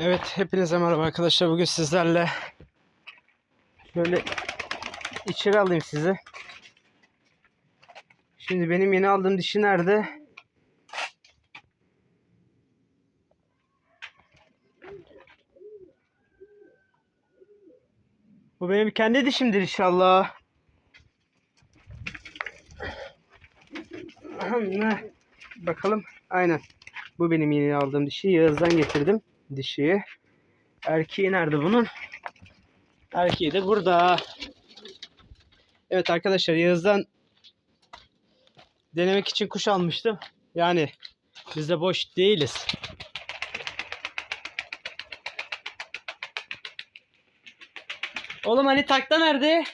Evet hepinize merhaba arkadaşlar. Bugün sizlerle şöyle içeri alayım sizi. Şimdi benim yeni aldığım dişi nerede? Bu benim kendi dişimdir inşallah. Bakalım. Aynen. Bu benim yeni aldığım dişi. Yağız'dan getirdim dişiyi. Erkeği nerede bunun? Erkeği de burada. Evet arkadaşlar Yağız'dan denemek için kuş almıştım. Yani biz de boş değiliz. Oğlum hani takta nerede?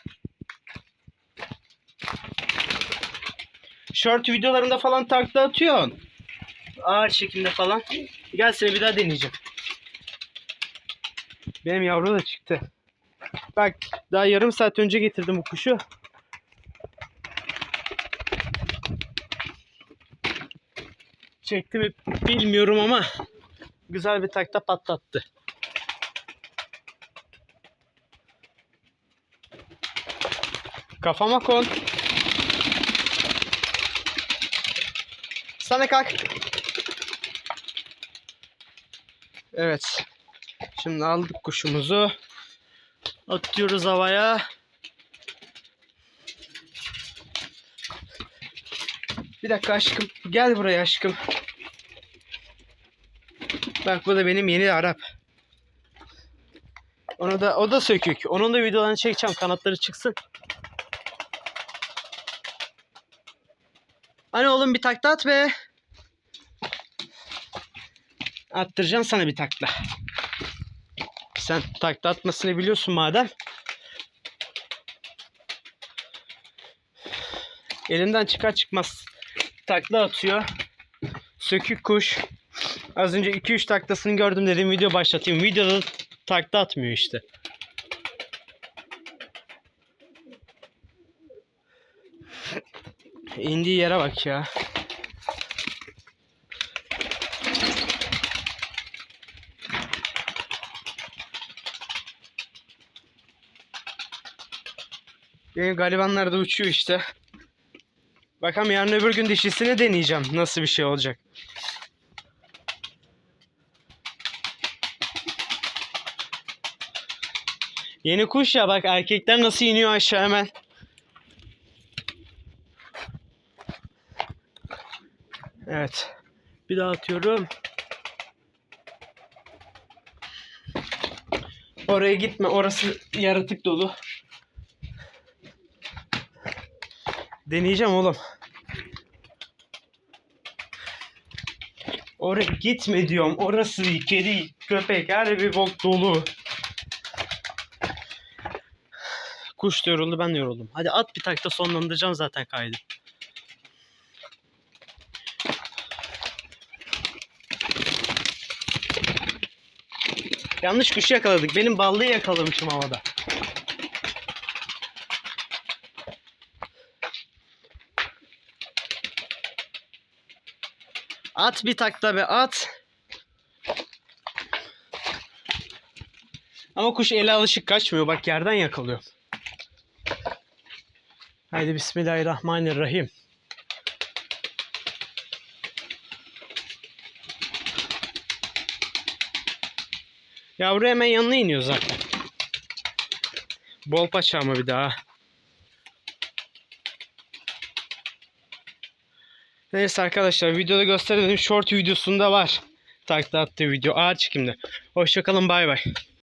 Short videolarında falan takla atıyorsun. Ağır şekilde falan. Gel seni bir daha deneyeceğim. Benim yavru da çıktı. Bak daha yarım saat önce getirdim bu kuşu. Çekti mi bilmiyorum ama güzel bir takta patlattı. Kafama kon. Sana kalk. Evet. Şimdi aldık kuşumuzu. Atıyoruz havaya. Bir dakika aşkım. Gel buraya aşkım. Bak bu da benim yeni Arap. Onu da o da sökük. Onun da videolarını çekeceğim. Kanatları çıksın. Hani oğlum bir takla at be. Attıracağım sana bir takla. Sen takla atmasını biliyorsun madem. Elimden çıkar çıkmaz takla atıyor. Sökük kuş. Az önce 2-3 taklasını gördüm dedim video başlatayım. Videoda takla atmıyor işte. İndiği yere bak ya. Benim galibanlar da uçuyor işte. Bakalım yarın öbür gün dişisini deneyeceğim. Nasıl bir şey olacak. Yeni kuş ya bak erkekler nasıl iniyor aşağı hemen. Evet. Bir daha atıyorum. Oraya gitme. Orası yaratık dolu. Deneyeceğim oğlum. Oraya gitme diyorum. Orası kedi, köpek, her bir bok dolu. Kuş da yoruldu, ben de yoruldum. Hadi at bir takta sonlandıracağım zaten kaydı. Yanlış kuşu yakaladık. Benim ballıyı yakalamışım havada. At bir takla be at. Ama kuş ele alışık kaçmıyor. Bak yerden yakalıyor. Haydi Bismillahirrahmanirrahim. Yavru hemen yanına iniyor zaten. Bol paça ama bir daha. Neyse arkadaşlar videoda gösterdim. Short videosunda var. Takla attığı video ağır çekimde. Hoşçakalın bay bay.